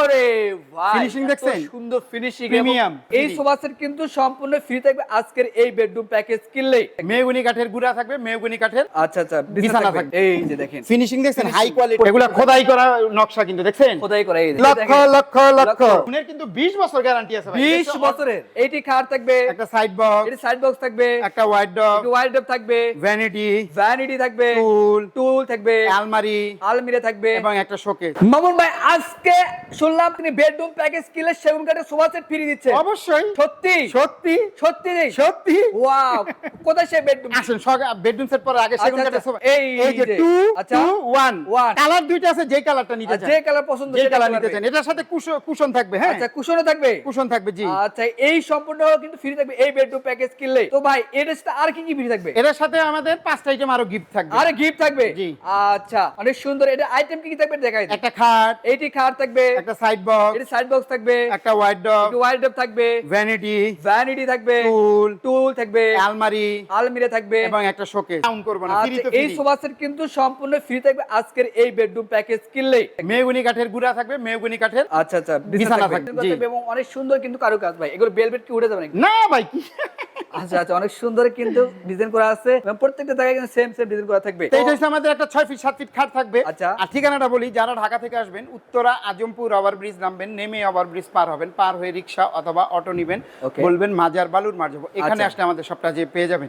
ওরে ভাই এত দেখছেন? সুন্দর ফিনিশিং Premium, এই সোফা সেট কিন্তু সম্পূর্ণ ফ্রি থাকবে আজকের এই বেডরুম প্যাকেজ কিনলে মেহগুনি কাঠের গুড়া থাকবে মেহগুনি কাঠের আচ্ছা আচ্ছা বিছানা থাকবে। এই যে দেখেন। ফিনিশিং দেখছেন হাই কোয়ালিটি এগুলা খোদাই করা নকশা কিন্তু দেখছেন? খোদাই করে এই লক্ষ লক্ষ লক্ষ। লক্ষ। কিন্তু 20 বছর গ্যারান্টি আছে ভাই 20 বছরের। এইটি খাট থাকবে। একটা সাইড বক্স এটি সাইড বক্স থাকবে। একটা ওয়াইড ডগ একটি ওয়াইড থাকবে। ভ্যানিটি ভ্যানিটি থাকবে। টুল টুল থাকবে। আলমারি আলমিরা থাকবে। এবং একটা শোকেস মামুন ভাই আজকে শুনলাম তিনি বেডরুম প্যাকেজ কিনলে সেগুন কাঠের সোফা সেট ফ্রি দিচ্ছে। অবশ্যই। সত্যি? সত্যি। সত্যি সত্যি। ওয়াও কোথায় সে বেডরুম আসেন বেডরুম সেট পরে আগে সেগুন আচ্ছা, কাঠের আচ্ছা। সোফা এই এই যে যে। 2 আচ্ছা। 2 1 One। কালার দুইটা আছে যে কালারটা নিতে চান। যে কালার পছন্দ যে কালার নিতে চান। এটার সাথে কুশন- থাকবে হ্যাঁ। আচ্ছা কুশনও থাকবে? কুশন থাকবে জি। আচ্ছা এই সম্পূর্ণ কিন্তু ফ্রি থাকবে এই বেডরুম প্যাকেজ কিনলে। তো ভাই এর সাথে আর কি কি ফ্রি থাকবে? এটার সাথে আমাদের পাঁচটা আইটেম আরও গিফট থাকবে। আরে গিফট থাকবে? জি। আচ্ছা অনেক সুন্দর। এটা আইটেম কি কি থাকবে দেখাই। একটা খাট। এইটি খাট থাকবে। একটা সাইড বক্স এটি সাইড বক্স থাকবে। একটা ওয়াইড একটি ওয়াইড থাকবে। ভ্যানিটি ভ্যানিটি থাকবে। টুল টুল থাকবে। আলমারি আলমিরা থাকবে। এবং একটা শোকেস কাউন্ট করব না ফ্রি আচ্ছা তো এই সোফা সেট কিন্তু সম্পূর্ণ ফ্রি থাকবে আজকের এই বেডরুম প্যাকেজ কিনলে মেহগুনি কাঠের গুড়া থাকবে মেহগুনি কাঠের আচ্ছা আচ্ছা বিছানা থাকবে, এবং অনেক সুন্দর কিন্তু কারুকাজ ভাই। এগুলো বেলভেট কি উঠে যাবে না ভাই কি? আচ্ছা আচ্ছা অনেক সুন্দর কিন্তু ডিজাইন করা আছে এবং প্রত্যেকটা জায়গায় কিন্তু সেম সেম ডিজাইন করা থাকবে তো এটা হচ্ছে আমাদের একটা ফিট ফিট খাট থাকবে আচ্ছা। আর ঠিকানাটা বলি যারা ঢাকা থেকে আসবেন উত্তরা আজমপুর ওভার ব্রিজ নামবেন নেমে ওভার ব্রিজ পার হবেন পার হয়ে রিক্সা অথবা অটো নিবেন. বলবেন মাজার বালুর মার যাব এখানে আচ্ছা। আসলে আমাদের সবটা যে পেয়ে যাবেন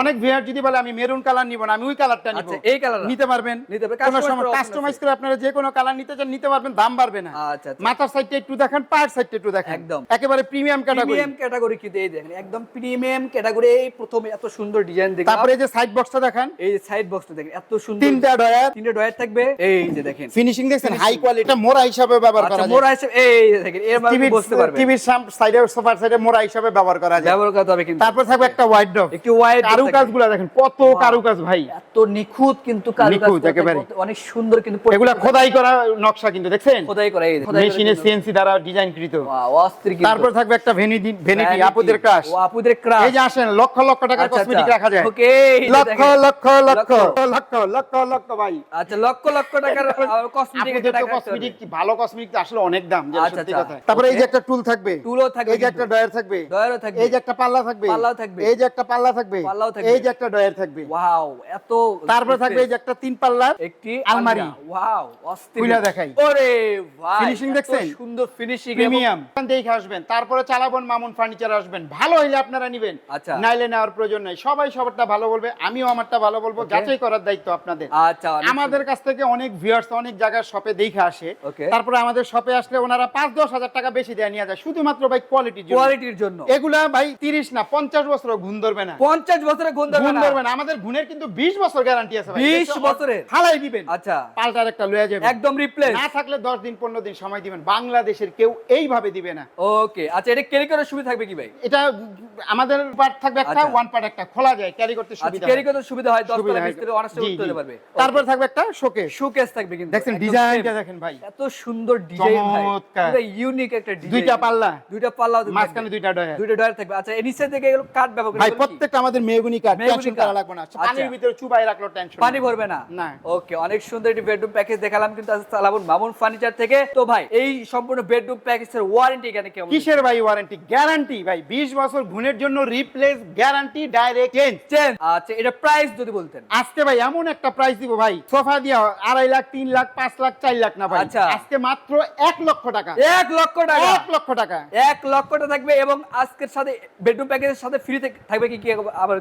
অনেক যদি বলে আমি মেরুন কালার নিব না আমি ওই কালারটা নিব আচ্ছা, এই colour? নিতে পারবেন নিতে পারবেন। কোনো সময় কাস্টমাইজ করে আপনারা যে কোনো কালার নিতে চান নিতে পারবেন দাম বাড়বে না আচ্ছা, আচ্ছা। মাথার সাইডটা একটু দেখেন পায়ের সাইডটা একটু দেখেন একদম। একেবারে প্রিমিয়াম ক্যাটাগরি প্রিমিয়াম ক্যাটাগরি কি দিয়ে দেখেন একদম প্রিমিয়াম ক্যাটাগরি এই প্রথমে এত সুন্দর ডিজাইন দেখলাম। তারপরে এই যে সাইড বক্সটা দেখেন। এই যে সাইড বক্সটা দেখেন এত সুন্দর। তিনটা ডয়ার তিনটে ডয়ার থাকবে। এই যে দেখেন। ফিনিশিং দেখছেন? হাই কোয়ালিটি মোড়া হিসাবে ব্যবহার আচ্ছা করা যায়। মোড়া হিসেবে এই যে দেখেন এর মানে বুঝতে পারবেন। টিভির সাইডে সোফার সাইডে মোড়া হিসাবে ব্যবহার করা যায়। ব্যবহার করতে হবে কিন্তু। তারপর থাকবে একটা ওয়াইড ডগ একটি ওয়াইড কারুকাজগুলা দেখেন কত কারুকাজ ভাই। এত নিখুঁত কিন্তু কারুকাজ। অনেক সুন্দর কিন্তু এগুলা খোদাই করা নকশা কিন্তু দেখছেন? খোদাই করা এই করা কিন্তু- সিএনসি দ্বারা ডিজাইন কৃত Wow, অস্থির কিন্তু। তারপর থাকবে একটা ভেনিটি ভেনিটি আপুদের ক্রাশ আপুদের ক্রাশ এই যে আসেন লক্ষ লক্ষ টাকার আচ্ছা, কসমেটিক আচ্ছা। রাখা যায়। ওকে, লক্ষ লক্ষ লক্ষ লক্ষ। লক্ষ লক্ষ ভাই। আচ্ছা লক্ষ লক্ষ টাকার কসমেটিক কসমেটিক ভালো কসমেটিক আসলে অনেক দাম যেটা আচ্ছা, সত্যি আচ্ছা। কথা। তারপরে এই যে একটা টুল থাকবে। টুলও থাকবে এই যে একটা ডয়ার থাকবে। ডয়ারও থাকবে। এই যে একটা পাল্লা থাকবে। পাল্লাও থাকবে। এই যে একটা পাল্লা থাকবে। পাল্লাও থাকবে। এই যে একটা ডয়ার থাকবে। ওয়াও এত তারপরে থাকবে এই যে একটা তিন পাল্লার একটি আলমারি। ওয়াও অস্থির। খুলে দেখাই। ওরে ভাই এত দেখছেন? সুন্দর ফিনিশিং প্রিমিয়াম দেখে আসবেন। তারপরে চালাবন মামুন ফার্নিচার আসবেন। ভালো হইলে আপনারা নিবেন। আচ্ছা। নাইলে নেওয়ার প্রয়োজন নাই। সবাই সবারটা ভালো বলবে আমিও আমারটা ভালো বলব। যাচাই করার দায়িত্ব আপনাদের। আচ্ছা আমাদের কাছ থেকে অনেক ভিউয়ার্স অনেক জায়গায় শপে দেখে আসে। তারপরে আমাদের শপে আসলে ওনারা পাঁচ দশ হাজার টাকা বেশি দেয় নিয়ে যায়। শুধুমাত্র ভাই কোয়ালিটির কোয়ালিটির জন্য। এগুলা ভাই তিরিশ না পঞ্চাশ বছর ধরবে না। পঞ্চাশ বছরে গুণ ধরবে না। আমাদের কিন্তু বিশ বছর গ্যারান্টি আছে ভাই। 20 দেখছ? বছরের? ফালাই দিবেন। আচ্ছা। পাল্টার একটা লয়ে যাবেন। একদম রিপ্লেস না থাকলে দশ দিন পনেরো দিন সময় দিবেন। বাংলাদেশের কেউ এইভাবে দিবে না। ওকে আচ্ছা এটা ক্যারি করার সুবিধা থাকবে কি ভাই? এটা আমাদের পার্ট থাকবে একটা আচ্ছা। ওয়ান পার্ট একটা। খোলা যায় ক্যারি করতে আচ্ছা সুবিধা ক্যারি করতে সুবিধা হয় 10 তলা। 20 তলা উঠতে। পারবে। তারপর থাকবে একটা শোকেস শোকেস থাকবে কিন্তু। একদম ডিজাইনটা দেখেন ভাই। এত সুন্দর ডিজাইন ভাই। ইউনিক একটা ডিজাইন দুইটা পাল্লা। দুইটা পাল্লা মাঝখানে দুইটা ডয়ার দুইটা ডয়ার থাকবে। আচ্ছা এর নিচে থেকে এগুলো কাট ব্যবহার করে ভাই প্রত্যেকটা আমাদের মেহগুনি মেহগনি টেনশন করা লাগবে না। আচ্ছা। পানির ভিতরে চুবাই রাখল টেনশন পানি ভরবে না? না। ওকে অনেক সুন্দর একটি বেডরুম প্যাকেজ দেখালাম কিন্তু আজ সালাবুন মামুন ফার্নিচার থেকে। তো ভাই এই সম্পূর্ণ বেডরুম প্যাকেজের ওয়ারেন্টি এখানে কেমন? কিসের ভাই ওয়ারেন্টি গ্যারান্টি ভাই। 20 বছর ঘুণের জন্য রিপ্লেস গ্যারান্টি ডাইরেক্ট চেঞ্জ চেন আচ্ছা এটা প্রাইস যদি বলতেন। আজকে ভাই এমন একটা প্রাইস দিব ভাই। সোফা দিয়া আড়াই লাখ তিন লাখ পাঁচ লাখ চার লাখ না ভাই। আচ্ছা। আজকে মাত্র এক লক্ষ টাকা। এক লক্ষ টাকা। এক লক্ষ টাকা। এক থাকবে এবং আজকের সাথে বেডরুম প্যাকেজের সাথে ফ্রি থাকবে কি কি আবার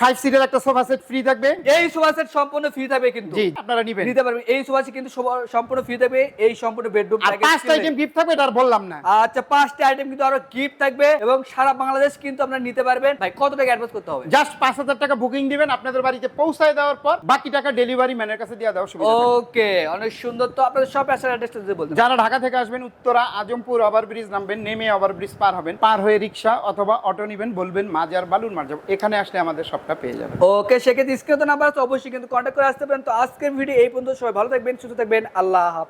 ফাইভ সিটের একটা সোফা সেট ফ্রি থাকবে। এই সোফা সেট সম্পূর্ণ ফ্রি থাকবে কিন্তু। আপনারা নিবেন। নিতে পারবেন। এই সোফা সেট কিন্তু সম্পূর্ণ ফ্রি থাকবে। এই সম্পূর্ণ বেডরুম প্যাকেজ পাঁচটা আইটেম গিফট থাকবে এটা আর বললাম না। আচ্ছা পাঁচটা আইটেম কিন্তু আরও গিফট থাকবে এবং সারা বাংলাদেশ কিন্তু আপনারা নিতে পারবেন। ভাই কত টাকা অ্যাডভান্স করতে হবে? জাস্ট পাঁচ হাজার টাকা বুকিং দিবেন আপনাদের বাড়িতে পৌঁছায় দেওয়ার পর বাকি টাকা ডেলিভারি ম্যানের কাছে দিয়ে দেওয়ার সুবিধা ওকে অনেক সুন্দর। তো আপনাদের সব আসার অ্যাড্রেসটা যদি বলতেন। যারা ঢাকা থেকে আসবেন উত্তরা আজমপুর ওভার ব্রিজ নামবেন নেমে ওভার ব্রিজ পার হবেন পার হয়ে রিক্সা অথবা অটো নিবেন বলবেন মাজার বালুর মার যাব এখানে আসলে আমাদের সবটা পেয়ে যাবেন। ওকে সেক্ষেত্রে স্ক্রিনে নাম্বার আছে অবশ্যই কিন্তু কন্ট্যাক্ট করে আসতে পারেন। তো আজকের ভিডিও এই পর্যন্ত সবাই ভালো থাকবেন সুস্থ থাকবেন আল্লাহ হাফেজ।